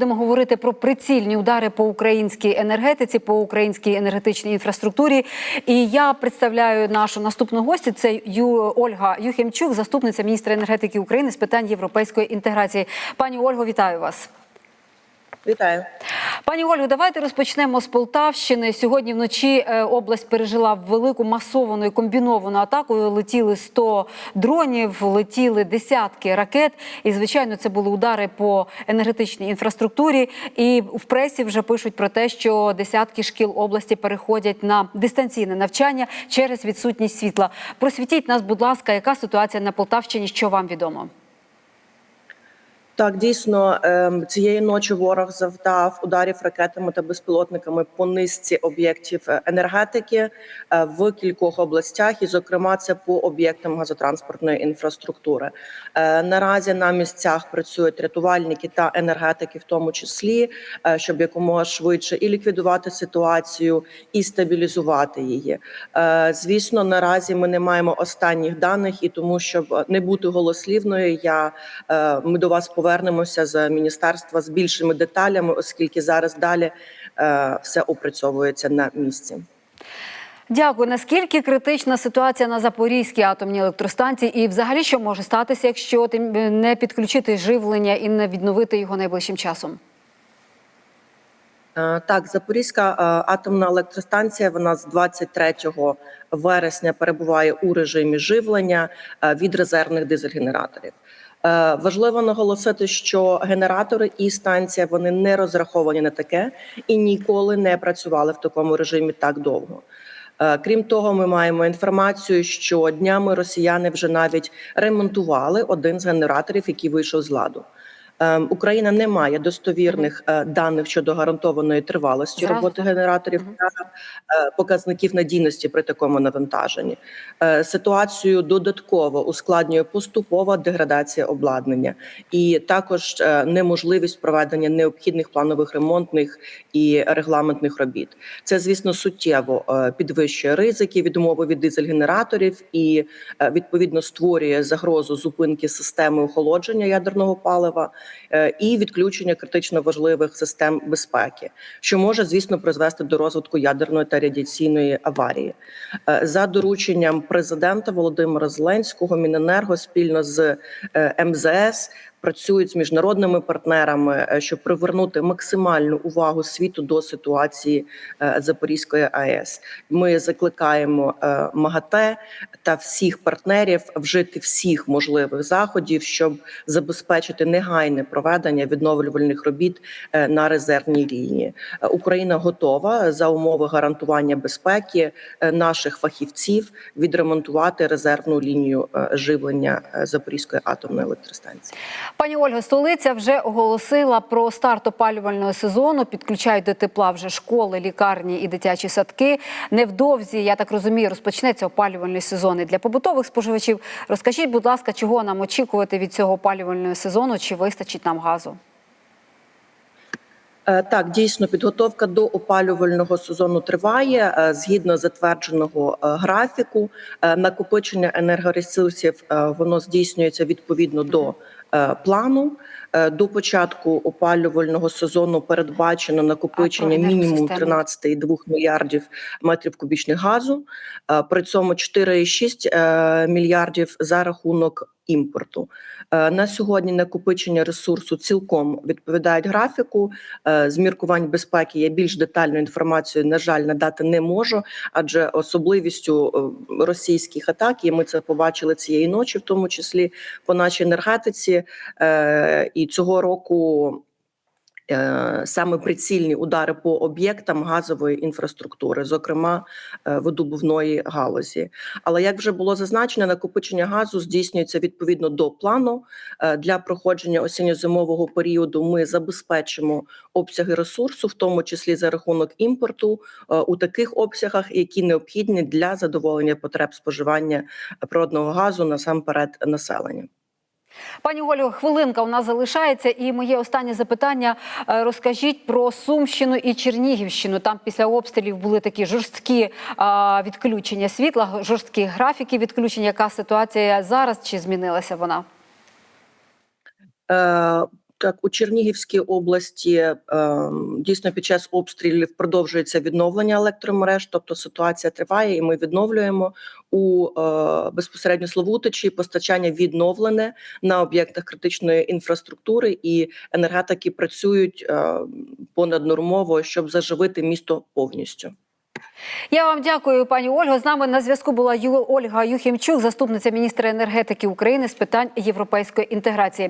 Будемо говорити про прицільні удари по українській енергетиці, по українській енергетичній інфраструктурі. І я представляю нашу наступну гостю. Це Ю Ольга Юхімчук, заступниця міністра енергетики України з питань європейської інтеграції. Пані Ольго, вітаю вас. Вітаю. Пані Ольго, давайте розпочнемо з Полтавщини. Сьогодні вночі е, область пережила велику масовану і комбіновану атаку. Летіли 100 дронів, летіли десятки ракет. І, звичайно, це були удари по енергетичній інфраструктурі. І в пресі вже пишуть про те, що десятки шкіл області переходять на дистанційне навчання через відсутність світла. Просвітіть нас, будь ласка, яка ситуація на Полтавщині? Що вам відомо? Так, дійсно, ем, цієї ночі ворог завдав ударів ракетами та безпілотниками по низці об'єктів е, енергетики е, в кількох областях, і, зокрема, це по об'єктам газотранспортної інфраструктури. Е, Наразі на місцях працюють рятувальники та енергетики, в тому числі, щоб якомога швидше і ліквідувати ситуацію, і стабілізувати її. Звісно, наразі ми не маємо останніх даних, і тому, щоб не бути голослівною, я ми до вас повернемося з міністерства з більшими деталями, оскільки зараз далі е, все опрацьовується на місці. Дякую. Наскільки критична ситуація на Запорізькій атомній електростанції, і взагалі що може статися, якщо не підключити живлення і не відновити його найближчим часом? Е, Так, Запорізька е, атомна електростанція. Вона з 23 вересня перебуває у режимі живлення е, від резервних дизель-генераторів. Е, Важливо наголосити, що генератори і станція вони не розраховані на таке і ніколи не працювали в такому режимі так довго. Е, Крім того, ми маємо інформацію, що днями росіяни вже навіть ремонтували один з генераторів, який вийшов з ладу. Ем, Україна не має достовірних е, даних щодо гарантованої тривалості Зразу роботи генераторів та е, показників надійності при такому навантаженні. Е, Ситуацію додатково ускладнює поступова деградація обладнання і також неможливість проведення необхідних планових ремонтних і регламентних робіт. Це, звісно, суттєво підвищує ризики відмови від дизель-генераторів і відповідно створює загрозу зупинки системи охолодження ядерного палива і відключення критично важливих систем безпеки, що може, звісно, призвести до розвитку ядерної та радіаційної аварії. Е, За дорученням президента Володимира Зеленського, Міненерго спільно з е, МЗС працюють з міжнародними партнерами, е, щоб привернути максимальну увагу світу до ситуації е, Запорізької АЕС. Ми закликаємо е, МАГАТЕ та всіх партнерів вжити всіх можливих заходів, щоб забезпечити негайне проведення відновлювальних робіт на резервній лінії. Україна готова за умови гарантування безпеки наших фахівців відремонтувати резервну лінію живлення Запорізької атомної електростанції. Пані Ольга, столиця вже оголосила про старт опалювального сезону. Підключають до тепла вже школи, лікарні і дитячі садки. Невдовзі, я так розумію, розпочнеться опалювальний сезон і для побутових споживачів. Розкажіть, будь ласка, чого нам очікувати від цього опалювального сезону? Чи вистачить нам газу? Е, Так, дійсно, підготовка до опалювального сезону триває е, згідно затвердженого е, графіку. Накопичення енергоресурсів воно здійснюється відповідно до плану. Е, До початку опалювального сезону передбачено накопичення мінімум енергосистему? 13,2 мільярдів метрів кубічних газу. Е, При цьому 4,6 е, мільярдів за рахунок імпорту. На сьогодні накопичення ресурсу цілком відповідають графіку. З міркувань безпеки я більш детальну інформацію, на жаль, надати не можу, адже особливістю російських атак, і ми це побачили цієї ночі, в тому числі по нашій енергетиці. І цього року е, саме прицільні удари по об'єктам газової інфраструктури, зокрема е, видобувної галузі. Але як вже було зазначено, накопичення газу здійснюється відповідно до плану. Е, Для проходження осінньо-зимового періоду ми забезпечимо обсяги ресурсу, в тому числі за рахунок імпорту, у таких обсягах, які необхідні для задоволення потреб споживання природного газу насамперед населення. Пані Олю, хвилинка у нас залишається, і моє останнє запитання. Е, Розкажіть про Сумщину і Чернігівщину. Там після обстрілів були такі жорсткі відключення світла, жорсткі графіки відключення. Яка ситуація зараз? Чи змінилася вона? Так, у Чернігівській області е, дійсно під час обстрілів продовжується відновлення електромереж, тобто ситуація триває, і ми відновлюємо у е, безпосередньо Славутичі постачання відновлене на об'єктах критичної інфраструктури, і енергетики працюють е, понаднормово, щоб заживити місто повністю. Я вам дякую, пані Ольго. З нами на зв'язку була Ольга Юхімчук, заступниця міністра енергетики України з питань європейської інтеграції.